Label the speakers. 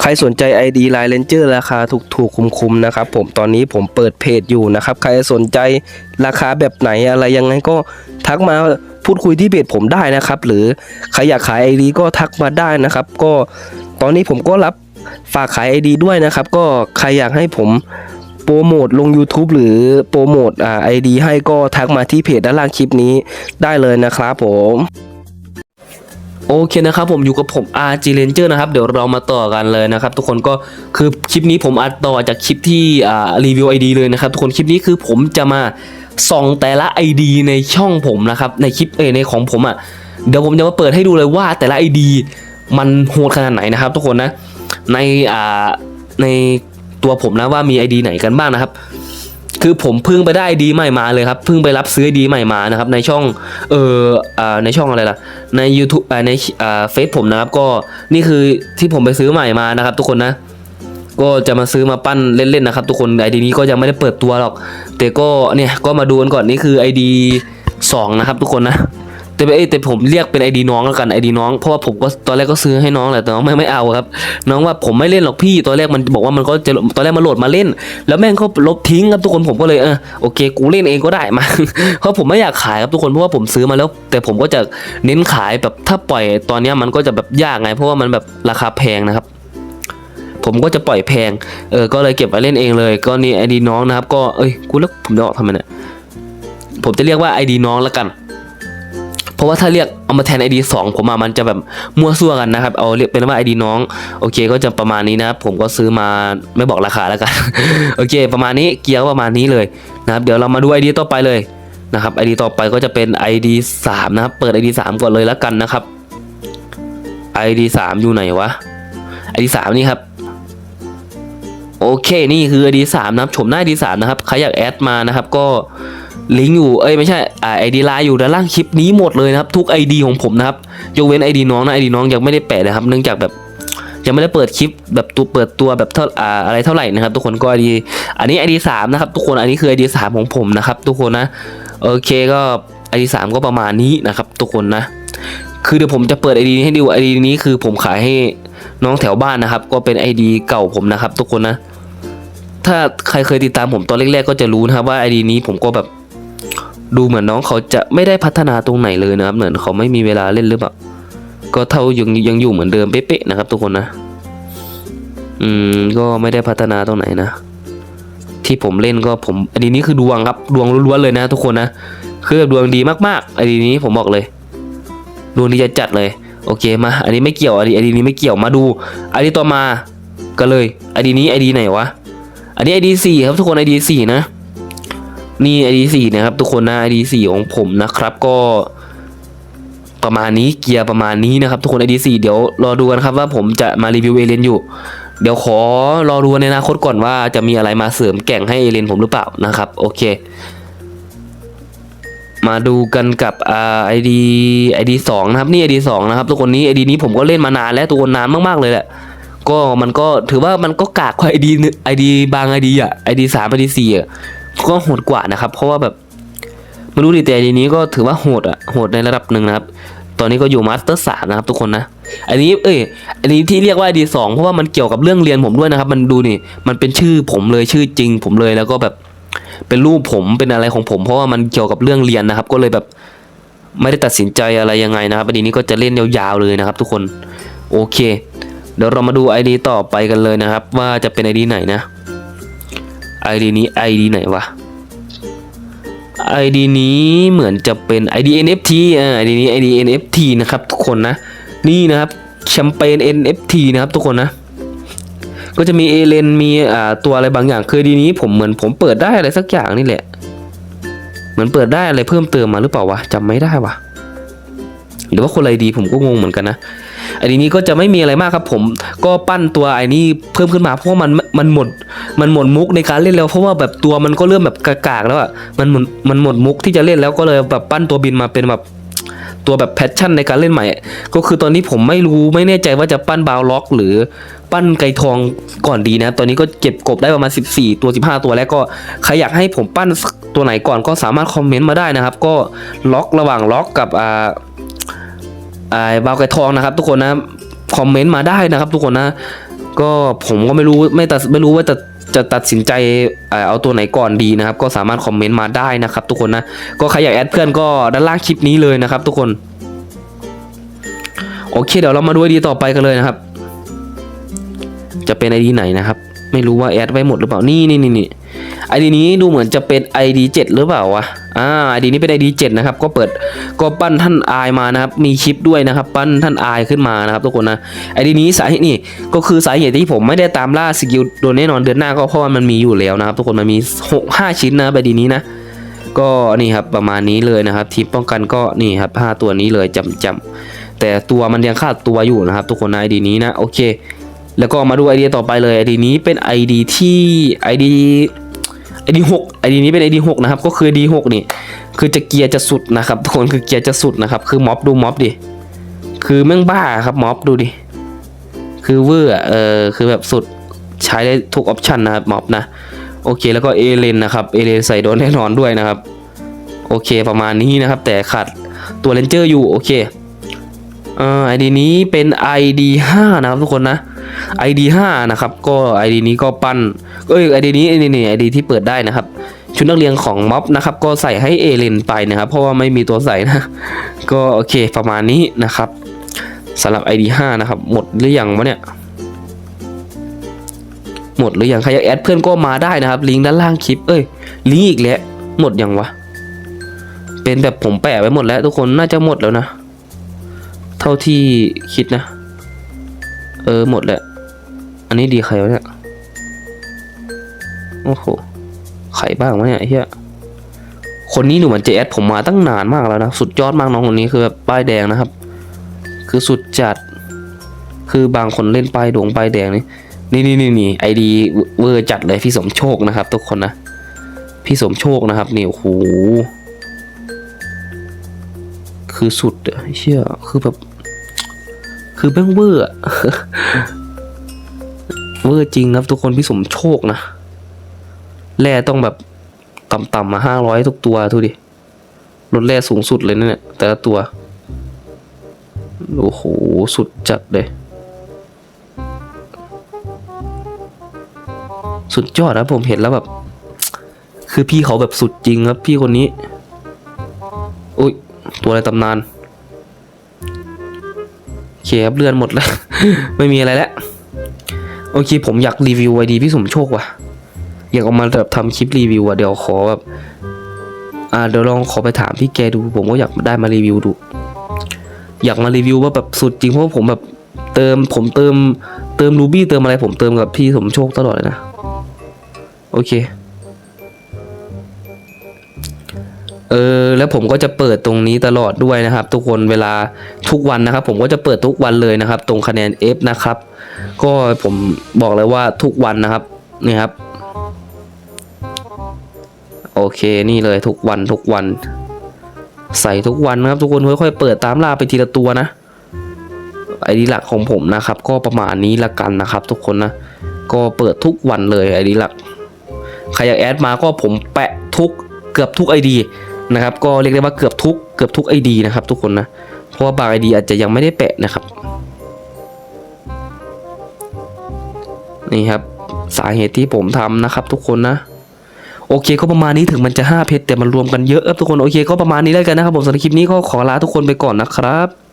Speaker 1: ใครสนใจ ID Line Ranger ราคาถูกถูกๆ คุ้มๆ นะครับผมตอนนี้ผมเปิดเพจอยู่นะครับ ใครสนใจราคาแบบไหนอะไรยังไงก็ทักมาพูดคุยที่เพจผมได้นะครับ หรือใครอยากขาย ID ก็ทักมาได้นะครับ ก็ตอนนี้ผมก็รับฝากขาย ID ด้วยนะครับ ก็ใครอยากให้ผมโปรโมทลง YouTube หรือโปรโมทไอ่า ID ให้ก็ทักมาที่เพจด้านล่างคลิปนี้ได้เลยนะครับผม โอเคนะครับผมอยู่กับผม RG Ranger นะครับ เดี๋ยวเรามาต่อกันเลยนะครับ ทุกคนก็คือคลิปนี้ผมอัดต่อจากคลิปที่อ่ารีวิว ID เลยนะครับ ทุกคนคลิปนี้คือผมจะมาส่องแต่ละ ID ในช่องผมนะครับ ในคลิปเอในของผมอะ่ะเดี๋ยวผมจะมาเปิดให้ดูเลยว่าแต่ละ ID มันโหดขนาดไหนนะครับ ทุกคนนะในอ่าในตัวผมนะว่ามี ID ไหนกันบ้างนะครับ คือผมเพิ่งไปได้ดีใหม่มาเลยครับเพิ่งไปรับซื้อดีใหม่มานะครับ ในช่องเอออ่าในช่องอะไรล่ะ ใน YouTube อ่าในอ่าเฟซผมนะครับ ก็นี่คือที่ผมไปซื้อใหม่มานะครับ ทุกคนนะ ก็จะมาซื้อมาปั้นเล่นๆนะครับ ทุกคนไอดีนี้ก็ยังไม่ได้เปิดตัวหรอก แต่ก็เนี่ยก็มาดูกันก่อนนี่คือ ID 2นะครับ ทุกคนนะ แต่เอ้ยแต่ผมเรียกเป็น ID น้องแล้วกัน ID น้องเพราะว่าผมก็ตอนแรกก็ซื้อให้น้องแหละแต่น้องไม่ไม่เอาครับ น้องว่าผมไม่เล่นหรอกพี่ตอนแรกมันบอกว่ามันก็จะตอนแรกมันโหลดมาเล่น แล้วแม่งก็ลบทิ้งครับทุกคนผมก็เลยเออโอเค กูเล่นเองก็ได้มาเพราะผมไม่อยากขายครับทุกคนเพราะว่าผมซื้อมาแล้ว แต่ผมก็จะเน้นขายแบบถ้าปล่อยตอนนี้มันก็จะแบบยากไง เพราะว่ามันแบบราคาแพงนะครับผมก็จะปล่อยแพง เออ ก็เลยเก็บไว้เล่นเองเลย ก็นี่ไอดีน้องนะครับ ก็ เอ้ย กูแล้วผมจะออกทำไมเนี่ย ผมจะเรียกว่าไอดีน้องแล้วกัน เพราะว่าถ้าเรียกเอามาแทน ID 2 ผมมามันจะแบบมั่วซั่วกันนะครับ เอาเรียกเป็นว่า ID น้อง โอเค ก็จะประมาณนี้นะผมก็ซื้อมาไม่บอกราคาแล้วกัน โอเค ประมาณนี้เกียร์ประมาณนี้เลยนะครับ เดี๋ยวเรามาดู ID ต่อไปเลยนะครับ ID ต่อไปก็จะเป็น ID 3 นะครับ เปิด ID 3 ก่อนเลยแล้วกันนะครับ ID 3 อยู่ไหนวะ ID 3 นี่ครับโอเค นี่คือ ID 3 นะครับ ชมหน้า ID 3 นะครับ ใครอยากแอดมานะครับ ก็ ลิงก์อยู่ เอ้ยไม่ใช่อ่า ID ไลน์อยู่ด้านล่างคลิปนี้หมดเลยนะครับ ทุก ID ของผมนะครับ ยกเว้น ID น้องนะ ID น้องยังไม่ได้แปะนะครับ เนื่องจากแบบยังไม่ได้เปิดคลิปแบบตัวเปิดตัวแบบเท่าอ่าอะไรเท่าไหร่นะครับ ทุกคนก็ ID อันนี้ ID 3นะครับทุกคนอันนี้คือ ID 3ของผมนะครับ ทุกคนนะโอเคก็ ID 3ก็ประมาณนี้นะครับ ทุกคนนะ คือเดี๋ยวผมจะเปิด ID นี้ให้ดู ID นี้คือผมขายให้น้องแถวบ้านนะครับ ก็เป็น ID เก่าผมนะครับ ทุกคนนะ ถ้าใครเคยติดตามผมตอนแรกๆก็จะรู้นะครับว่า ID นี้ผมก็แบบ ดูเหมือนน้องเขาจะไม่ได้พัฒนาตรงไหนเลยนะครับ เหมือนเขาไม่มีเวลาเล่นหรือเปล่า ก็เท่ายังยังอยู่เหมือนเดิมเป๊ะๆนะครับทุกคนนะ อืมก็ไม่ได้พัฒนาตรงไหนนะ ที่ผมเล่นก็ผมอันนี้คือดวงครับ ดวงล้วนๆเลยนะ ทุกคนนะคือดวงดีมากๆอันนี้ผมบอกเลย ดวงดีจะจัดเลย โอเคมา อันนี้ไม่เกี่ยวอันนี้อันนี้ไม่เกี่ยวมาดู อันนี้ต่อมากันเลยอันดีนี้ไอดีไหนวะ อันนี้ไอดีสี่ครับทุกคนไอดีสี่นะ นี่ไอดีสี่นะครับทุกคนนะไอดีสี่ของผมนะครับก็ประมาณนี้เกียร์ประมาณนี้นะครับ ทุกคนไอดีสี่เดี๋ยวรอดูกันครับว่าผมจะมารีวิวเอเลนอยู่ เดี๋ยวขอรอดูในอนาคตก่อนว่าจะมีอะไรมาเสริมแก่งให้เอเลนผมหรือเปล่านะครับโอเค มาดูกันกับอ่าไอดีไอดีสองนะครับนี่ไอดีสองนะครับทุกคนนี้ไอดีนี้ผมก็เล่นมานานแล้วตัวคนนานมากๆเลยแหละก็มันก็ถือว่ามันก็กากกว่าไอดีไอดีบางไอดีอะไอดีสามไอดีสี่อะ ก็โหดกว่านะครับ เพราะว่าแบบไม่รู้ดิแต่ดีนี้ก็ถือว่าโหดอะโหดในระดับหนึ่งนะครับ ตอนนี้ก็อยู่มาสเตอร์สามนะครับทุกคนนะ อันนี้เอ้ย อันนี้ที่เรียกว่าดีสองเพราะว่ามันเกี่ยวกับเรื่องเรียนผมด้วยนะครับ มันดูนี่มันเป็นชื่อผมเลยชื่อจริง ผมเลยแล้วก็แบบเป็นรูปผมเป็นอะไรของผม เพราะว่ามันเกี่ยวกับเรื่องเรียนนะครับ ก็เลยแบบไม่ได้ตัดสินใจอะไรยังไงนะครับอดีนี้ก็จะเล่นยาวๆเลยนะครับ ทุกคนโอเค เดี๋ยวเรามาดู ID ต่อไปกันเลยนะครับ ว่าจะเป็น ID ไหนนะ ID นี้ ID ไหนวะ ID นี้เหมือนจะเป็น ID NFT อ่า ID นี้ ID NFT นะครับทุกคนนะ นี่นะครับแชมเปญ NFT นะครับทุกคนนะ ก็จะมีเอเลนมีอ่าตัวอะไรบางอย่างคือดีนี้ผมเหมือนผมเปิดได้อะไรสักอย่างนี่แหละ เหมือนเปิดได้อะไรเพิ่มเติมมาหรือเปล่าวะจำไม่ได้วะ หรือว่าคนอะไรดีผมก็งงเหมือนกันนะอันนี้ก็จะไม่มีอะไรมากครับ ผมก็ปั้นตัวไอ้นี่เพิ่มขึ้นมาเพราะว่ามันมันหมดมันหมดมุกในการเล่นแล้ว เพราะว่าแบบตัวมันก็เริ่มแบบกากๆแล้วอะมันหมดมันหมดมุกที่จะเล่นแล้วก็เลยแบบปั้นตัวบินมาเป็นแบบตัวแบบแพชชั่นในการเล่นใหม่ ก็คือตอนนี้ผมไม่รู้ไม่แน่ใจว่าจะปั้นบาวล็อก หรือปั้นไก่ทองก่อนดีนะ ตอนนี้ก็เก็บกบได้ประมาณ 14 ตัว 15 ตัวแล้วก็ใครอยากให้ผมปั้นตัวไหนก่อนก็สามารถคอมเมนต์มาได้นะครับ ก็ล็อกระหว่างล็อกกับอ่า บาวไก่ทองนะครับ ทุกคนนะคอมเมนต์มาได้นะครับ ทุกคนนะ ก็ผมก็ไม่รู้ไม่ตัดไม่รู้ว่าจะจะตัดสินใจเอาตัวไหนก่อนดีนะครับ ก็สามารถคอมเมนต์มาได้นะครับ ทุกคนนะก็ใครอยากแอดเพื่อนก็ด้านล่างคลิปนี้เลยนะครับ ทุกคนโอเคเดี๋ยวเรามาดูไอดีต่อไปกันเลยนะครับ จะเป็นไอดีไหนนะครับ ไม่รู้ว่าแอดไว้หมดหรือเปล่านี่นี่นี่นี่ ไอดีนี้ดูเหมือนจะเป็น ID 7 หรือเปล่าวะ อ่าไอดีนี้เป็น ID 7 นะครับ ก็เปิดก็ปั้นท่านอายมานะครับ มีคลิปด้วยนะครับ ปั้นท่านอายขึ้นมานะครับทุกคนนะไอดีนี้สาเหตุนี่ก็คือสาเหตุที่ผมไม่ได้ตามล่าสกิลโดนแน่นอนเดือนหน้าก็เพราะว่ามันมีอยู่แล้วนะครับ ทุกคน มันมีหกห้าชิ้นนะไอดีนี้นะ ก็นี่ครับประมาณนี้เลยนะครับ ทีมป้องกันก็นี่ครับห้าตัวนี้เลยจำจำแต่ตัวมันยังขาดตัวอยู่นะครับ ทุกคนนะไอดีนี้นะ โอเค แล้วก็มาดูไอเดียต่อไปเลยไอเดียนี้เป็น ID ที่ไอเดีไอดี หกไอดีนี้เป็นไอดีหกนะครับ ก็คือดีหกนี่ คือจะเกียร์จะสุดนะครับทุกคน คือเกียร์จะสุดนะครับ คือม็อบดูม็อบดิ คือแม่งบ้าครับม็อบดูดิ คือเวอร์อเออ คือแบบสุด ใช้ได้ทุกออปชันนะครับม็อบนะ โอเค แล้วก็เอเลนนะครับ เอเลนใส่โดนแน่นอนด้วยนะครับ โอเค ประมาณนี้นะครับ แต่ขาดตัวเลนเจอร์อยู่ โอเคเอ่อไอดีนี้เป็น ID 5นะครับทุกคนนะ ID 5นะครับ ก็ ID นี้ก็ปั้น เอ้ย ID นี้นี่นี่ ID ที่เปิดได้นะครับ ชุดนักเรียนของม็อบนะครับ ก็ใส่ให้เอเลนไปนะครับ เพราะว่าไม่มีตัวใส่นะ ก็โอเคประมาณนี้นะครับสำหรับ ID 5นะครับ หมดหรือยังวะเนี่ย หมดหรือยังใครอยากแอดเพื่อนก็มาได้นะครับ ลิงก์ด้านล่างคลิป เอ้ย ลิงก์อีกแล้ว หมดยังวะ เป็นแบบผมแปะไว้หมดแล้ว ทุกคนน่าจะหมดแล้วนะ เท่าที่คิดนะ เออหมดแหละอันนี้ดีใครวะเนี่ย โอ้โหใครบ้างวะเนี่ยเฮียคนนี้หนูเหมือนจแอดผมมาตั้งนานมากแล้วนะ สุดยอดมากน้องคนนี้คือแบบป้ายแดงนะครับ คือสุดจัด คือบางคนเล่นป้ายดวงป้ายแดงนี่นี่นี่นี่นี่ไอดีเวอร์จัดเลยพี่สมโชคนะครับ ทุกคนนะ พี่สมโชคนะครับนี่โอ้โหคือสุดเชี่ยคือแบบ คือแม่งเวอร์เวอร์จริงครับทุกคนพี่สมโชคนะ แร่ต้องแบบต่ำๆมาห้าร้อยทุกตัวทุกดิลดแร่สูงสุดเลยนะเนี่ยแต่ละตัว โอ้โห สุดจัดเลย สุดยอดนะผมเห็นแล้วแบบ คือพี่เขาแบบสุดจริงครับพี่คนนี้อุ้ยตัวอะไรตำนานโอเคครับเลื่อนหมดแล้ว ไม่มีอะไรแล้ว โอเค ผมอยากรีวิวไอดีพี่สมโชคว่ะ อยากเอามาแบบทำคลิปรีวิวอะเดี๋ยวขอแบบอ่าเดี๋ยวลองขอไปถามพี่แกดูผมก็อยากได้มารีวิวดู อยากมารีวิวว่าแบบสุดจริงเพราะผมแบบเติมผมเติมเติมรูบี้เติมอะไรผมเติมกับพี่สมโชคตลอดเลยนะ โอเคเออแล้วผมก็จะเปิดตรงนี้ตลอดด้วยนะครับ ทุกคนเวลาทุกวันนะครับ ผมก็จะเปิดทุกวันเลยนะครับ ตรงคะแนน F นะครับ ก็ผมบอกเลยว่าทุกวันนะครับนี่ครับ โอเคนี่เลยทุกวันทุกวัน ใส่ทุกวันนะครับ ทุกคนค่อยๆเปิดตามล่าไปทีละตัวนะไอดีหลักของผมนะครับ ก็ประมาณนี้ละกันนะครับ ทุกคนนะก็เปิดทุกวันเลยไอดีหลักใครอยากแอดมาก็ผมแปะทุกเกือบทุก ID นะครับ ก็เรียกได้ว่าเกือบทุกเกือบทุก ID นะครับ ทุกคนนะเพราะว่าบาง ID อาจจะยังไม่ได้แปะนะครับนี่ครับสาเหตุที่ผมทำนะครับ ทุกคนนะ โอเคก็ประมาณนี้ถึงมันจะ5เพชรแต่มันรวมกันเยอะครับทุกคนโอเคก็ประมาณนี้แล้วกันนะครับผมสำหรับคลิปนี้ก็ขอลาทุกคนไปก่อนนะครับ